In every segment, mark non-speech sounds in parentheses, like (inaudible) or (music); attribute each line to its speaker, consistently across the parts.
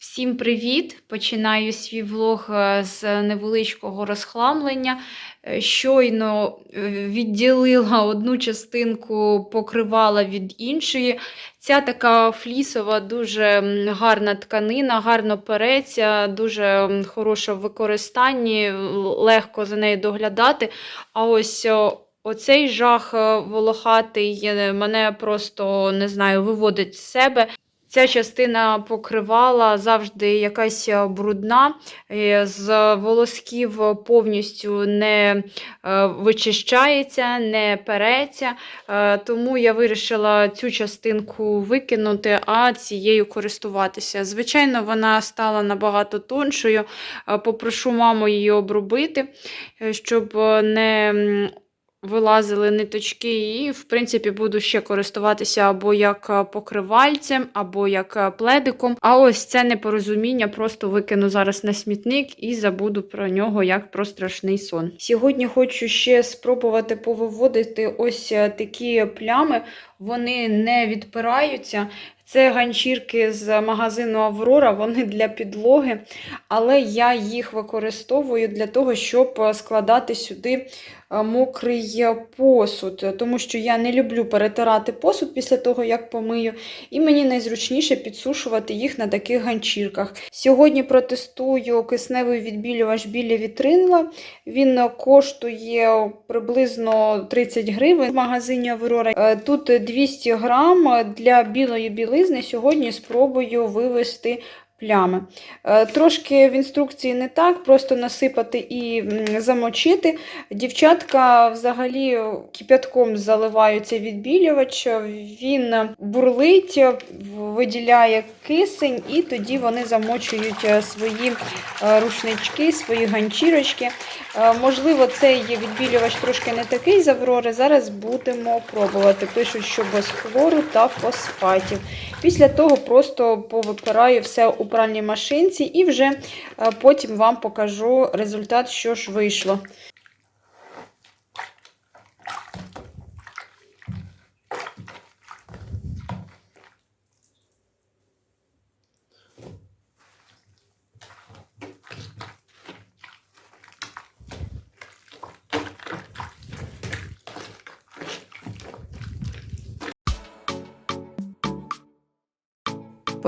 Speaker 1: Всім привіт! Починаю свій влог е, з невеличкого розхламлення. Е, Щойно е, відділила одну частинку покривала від іншої. Ця така флісова, дуже гарна тканина, гарно переться, дуже хороша в використанні, легко за нею доглядати. А ось оцей жах волохатий мене просто не знаю, виводить з себе. Ця частина покривала завжди якась е, брудна, е, з волосків повністю не е, вичищається, не переться. Тому я вирішила цю частинку викинути, а цією користуватися. Звичайно, вона стала набагато тоншою. Попрошу маму її обробити, щоб не вилазили ниточки, і, в принципі, буду ще користуватися або як е, покривальцем, або як е, пледиком. А ось це непорозуміння просто викину зараз на смітник і забуду про нього як про страшний сон. Сьогодні хочу ще спробувати повиводити ось е, такі плями, вони не відпираються. Це ганчірки з магазину Аврора, вони для підлоги, але я їх використовую для того, щоб е, складати сюди е, мокрий посуд, тому що я не люблю перетирати посуд після того, як помию, і мені найзручніше підсушувати їх на таких ганчірках. Сьогодні протестую кисневий відбілювач біля вітринла. Він коштує приблизно 30 гривень в магазині Аврора. Е, Тут 200 грам для білої білизни. Сьогодні спробую вивести плями. Е, Трошки в інструкції не так, просто насипати і замочити. Дівчатка взагалі кипятком заливають цей відбілювач, він бурлить, виділяє кисень, і тоді вони замочують е, свої е, рушнички, свої ганчірочки. Е, Можливо, цей відбілювач трошки не такий з Аврори. Зараз будемо пробувати. Пишуть, що без хлору та фосфатів. Після того просто повипираю все у пральній машинці і вже е, потім вам покажу результат, що ж вийшло.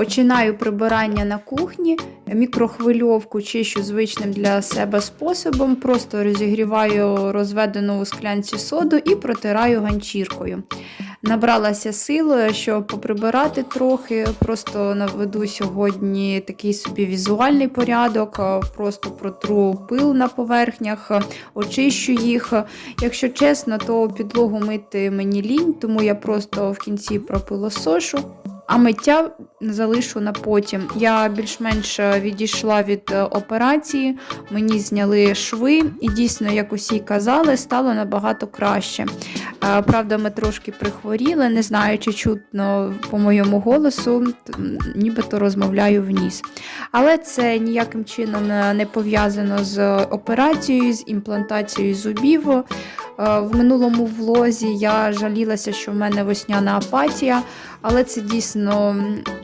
Speaker 1: Починаю прибирання на кухні, мікрохвильовку чищу звичним для себе способом, просто розігріваю розведену у склянці соду і протираю ганчіркою. Набралася сил, щоб поприбирати трохи, просто наведу сьогодні такий собі візуальний порядок, просто протру пил на поверхнях, очищу їх. Якщо чесно, то підлогу мити мені лінь, тому я просто в кінці пропилосошу. А миття залишу на потім. Я більш-менш відійшла від е, операції, мені зняли шви, і дійсно, як усі казали, стало набагато краще. Е, Правда, ми трошки прихворіли, не знаю, чи чутно по моєму голосу, нібито розмовляю в ніс. Але це ніяким чином не пов'язано з операцією, з імплантацією зубів. Е, В минулому влозі я жалілася, що в мене весняна апатія. Але це дійсно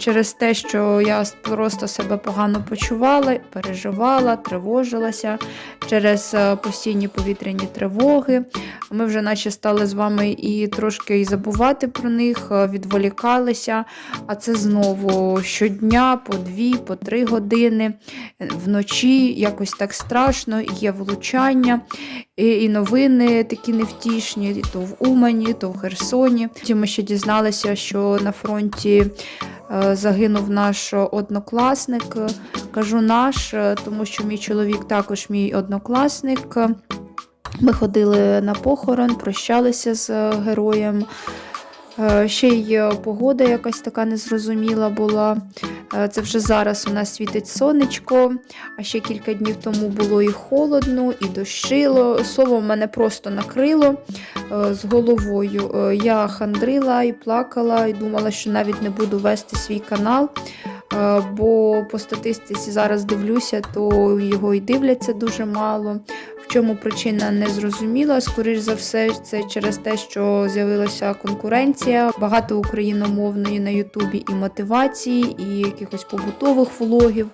Speaker 1: через те, що я просто себе погано почувала, переживала, тривожилася через е, постійні повітряні тривоги. Ми вже наче стали з вами і трошки і забувати про них, е, відволікалися. А це знову щодня по дві, по три години вночі якось так страшно, є влучання, і, і новини такі невтішні, то в Умані, то в Херсоні. Ми ще дізналися, що на фронті загинув наш однокласник. Кажу наш, е, тому що мій чоловік також мій однокласник. Ми ходили на похорон, прощалися з е, героєм. Е, Ще й е, погода якась така незрозуміла була. Е, Це вже зараз у нас світить сонечко, а ще кілька днів тому було і холодно, і дощило. Слово мене просто накрило е, з головою. Е, Я хандрила і плакала, і думала, що навіть не буду вести свій канал. Бо по статистиці зараз дивлюся, то його і дивляться дуже мало. Чому причина не зрозуміла. Скоріш за все, це через те, що з'явилася конкуренція, багато україномовної на Ютубі і мотивації, і якихось побутових влогів.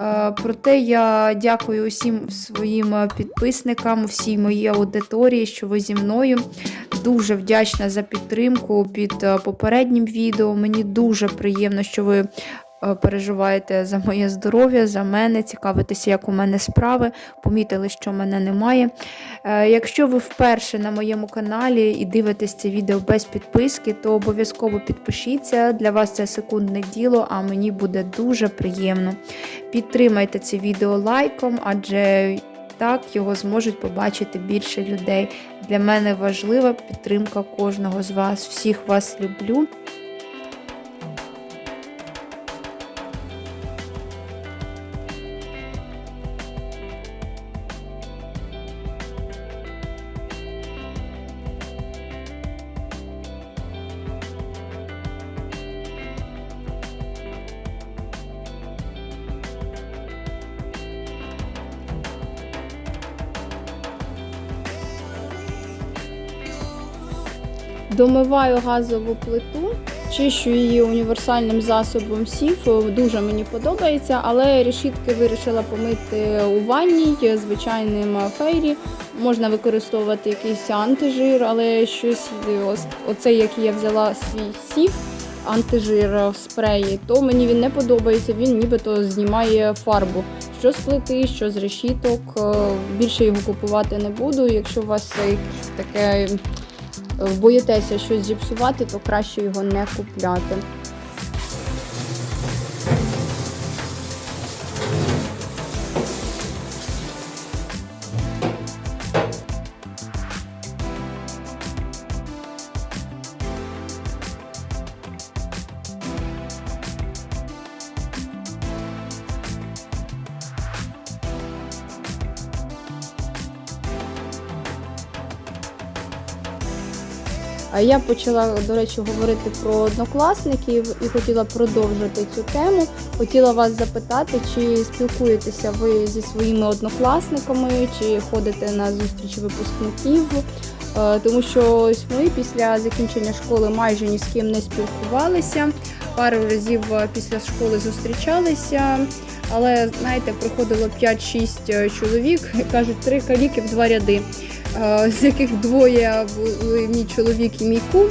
Speaker 1: Е, Проте я дякую усім своїм підписникам, всій моїй аудиторії, що ви зі мною. Дуже вдячна за підтримку під е, попереднім відео. Мені дуже приємно, що ви переживаєте за моє здоров'я, за мене, цікавитеся, як у мене справи. Помітили, що мене немає. Е, Якщо ви вперше на моєму каналі і дивитесь це відео без підписки, то обов'язково підпишіться. Для вас це секундне діло, а мені буде дуже приємно. Підтримайте це відео лайком, адже так його зможуть побачити більше людей. Для мене важлива підтримка кожного з вас. Всіх вас люблю. Домиваю газову плиту, чищу її універсальним засобом сів. Дуже мені подобається, але решітки вирішила помити у ванній звичайним фейрі. Можна використовувати якийсь антижир, але щось оцей, який я взяла свій сів. Антижир в спреї, то мені він не подобається. Він нібито знімає фарбу. Що з плити, що з решіток. Е, Більше його купувати не буду. Якщо у вас е, таке е, боїтеся щось зіпсувати, то краще його не купляти. Я почала, до речі, говорити про однокласників і хотіла продовжити цю тему. Хотіла вас запитати, чи спілкуєтеся ви зі своїми однокласниками, чи ходите на зустрічі випускників. Е, Тому що ось ми після закінчення школи майже ні з ким не спілкувалися. Пару разів е, після школи зустрічалися, але знаєте, приходило 5-6 чоловік, (laughs) кажуть, три каліки в два ряди. Е, з яких двоє були мій чоловік і мій кум.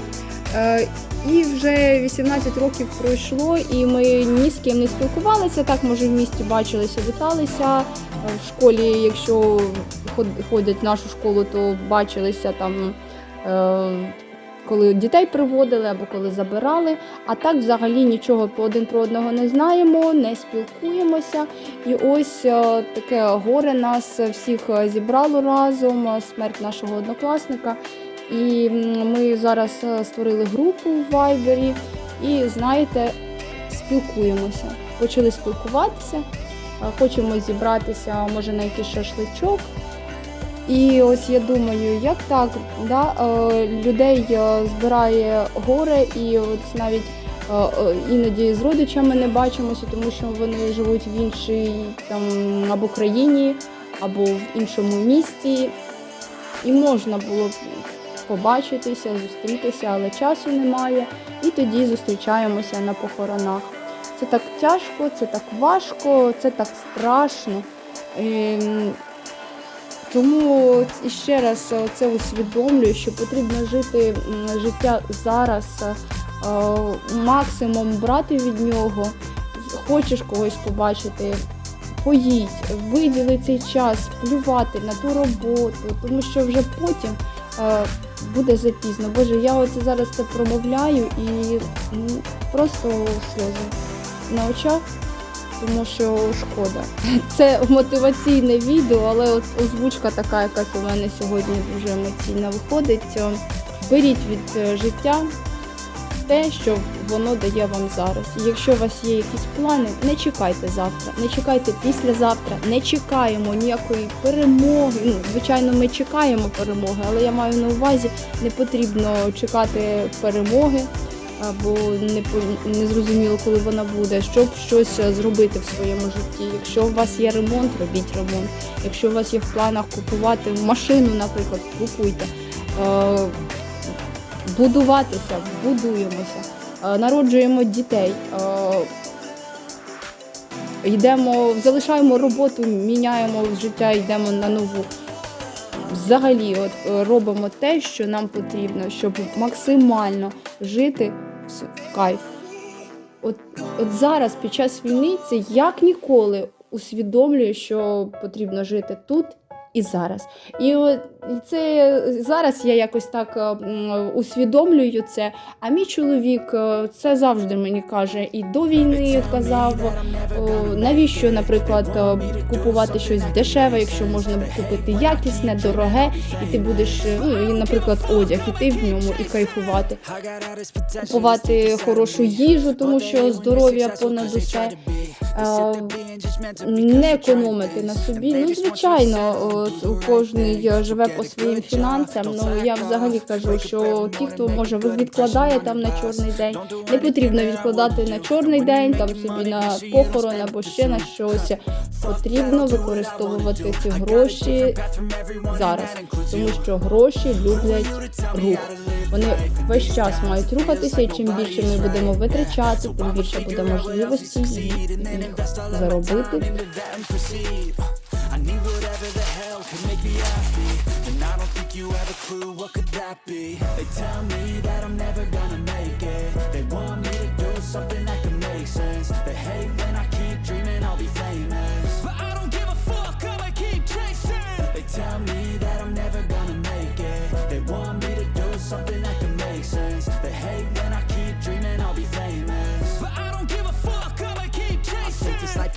Speaker 1: Е, І вже 18 років пройшло, і ми ні з ким не спілкувалися. Так, може, в місті бачилися, віталися. В школі, якщо ход- ходять в нашу школу, то бачилися там, е, коли дітей приводили або коли забирали. А так взагалі нічого один про одного не знаємо, не спілкуємося. І ось е, таке горе нас всіх е, зібрало разом, е, смерть нашого однокласника. І ми зараз створили групу в Вайбері і, знаєте, спілкуємося. Почали спілкуватися, хочемо зібратися, може, на якийсь шашличок. І ось я думаю, як так, да, е, людей е, збирає горе, і от навіть е, іноді з родичами не бачимося, тому що вони живуть в іншій там або країні, або в іншому місті. І можна було побачитися, зустрітися, але часу немає. І тоді зустрічаємося на похоронах. Це так тяжко, це так важко, це так страшно. Тому ще раз е, це усвідомлюю, що потрібно жити життя зараз, е, максимум брати від нього. Хочеш когось побачити, поїдь, виділи цей час, плювати на ту роботу, тому що вже потім е, буде запізно. Боже, я оце зараз це промовляю і м, просто сльози на очах тому що шкода. Це мотиваційне відео, але от озвучка така, якась у мене сьогодні дуже емоційна виходить. Беріть від е, життя те, що воно дає вам зараз. І якщо у вас є якісь плани, не чекайте завтра, не чекайте післязавтра, не чекаємо ніякої перемоги. Ну, звичайно, ми чекаємо перемоги, але я маю на увазі, не потрібно чекати перемоги. Або не, не зрозуміло, коли вона буде, щоб щось е, зробити в своєму житті. Якщо у вас є ремонт, робіть ремонт. Якщо у вас є в планах купувати машину, наприклад, купуйте. Е, Будуватися, будуємося, Е, народжуємо дітей. Йдемо, залишаємо роботу, міняємо життя, йдемо на нову. Взагалі, от робимо те, що нам потрібно, щоб максимально жити в с- в кайф. От, от зараз, під час війни, це як ніколи усвідомлюю, що потрібно жити тут і зараз. І от і це зараз я якось так е, усвідомлюю це. А мій чоловік е, це завжди мені каже, і до війни казав, навіщо, наприклад, е, купувати щось дешеве, якщо можна купити якісне, дороге, і ти будеш, е, ну, і, наприклад, одяг, іти в ньому і кайфувати. Купувати хорошу їжу, тому що здоров'я понад усе. Е, Не економити на собі. Ну, звичайно, кожний е, живе по своїм фінансам. Ну я взагалі кажу, що ті, хто може відкладає там на чорний день, не потрібно відкладати на чорний день, там собі на похорон або ще на щось. Потрібно використовувати ці гроші зараз, тому що гроші люблять рух. Вони весь час мають рухатися, і чим більше ми будемо витрачати, тим більше буде можливості їх заробити.
Speaker 2: I need whatever the hell could make me happy you have a clue what could that be? They tell me that I'm never gonna make it. They want me to do something that could make sense. They hate when I keep dreaming I'll be famous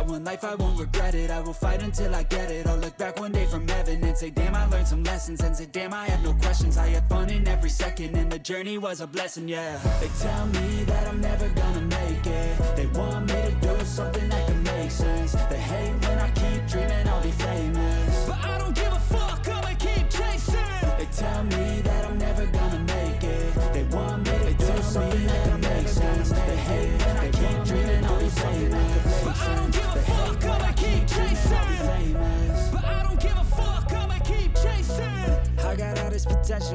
Speaker 2: Got one life, I won't regret it. I will fight until I get it. I'll look back one day from heaven and say, Damn, I learned some lessons. And say, Damn, I had no questions. I had fun in every second, and the journey was a blessing, yeah. They tell me that I'm never gonna make it. They want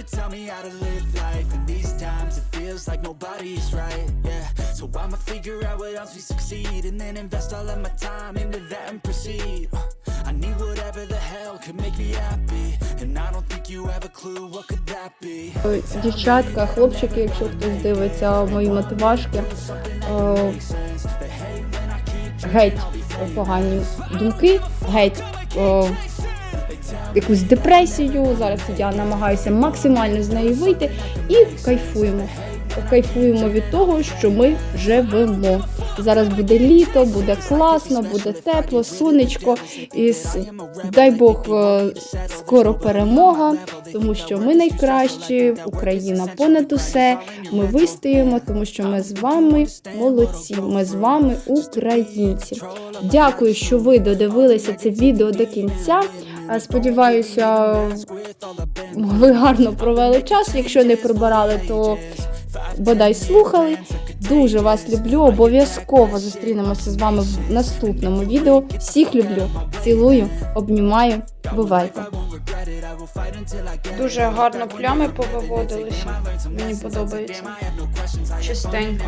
Speaker 2: to tell me how to live life? In these times, it feels like nobody's right, yeah. So I'ma figure out what else we succeed and then invest all of my time into that and proceed. I need whatever the hell could make me happy. And I don't think you have a clue what could that be.
Speaker 1: Е, Дівчатка, хлопчики, якщо хтось дивиться мої мотивашки, е, геть погані думки, геть е, якусь депресію. Зараз я намагаюся максимально з неї вийти і кайфуємо. Кайфуємо від того, що ми живемо. Зараз буде літо, буде класно, буде тепло, сонечко. І дай Бог е, скоро перемога, тому що ми найкращі, Україна понад усе. Ми вистоїмо, тому що ми з вами молодці. Ми з вами українці. Дякую, що ви додивилися це відео до кінця. Сподіваюся, ви гарно провели час. Якщо не прибирали, то бодай слухали. Дуже вас люблю. Обов'язково зустрінемося з вами в наступному відео. Всіх люблю, цілую, обнімаю. Бувайте! Дуже гарно плями повиводилися. Мені подобається.
Speaker 2: "Damn,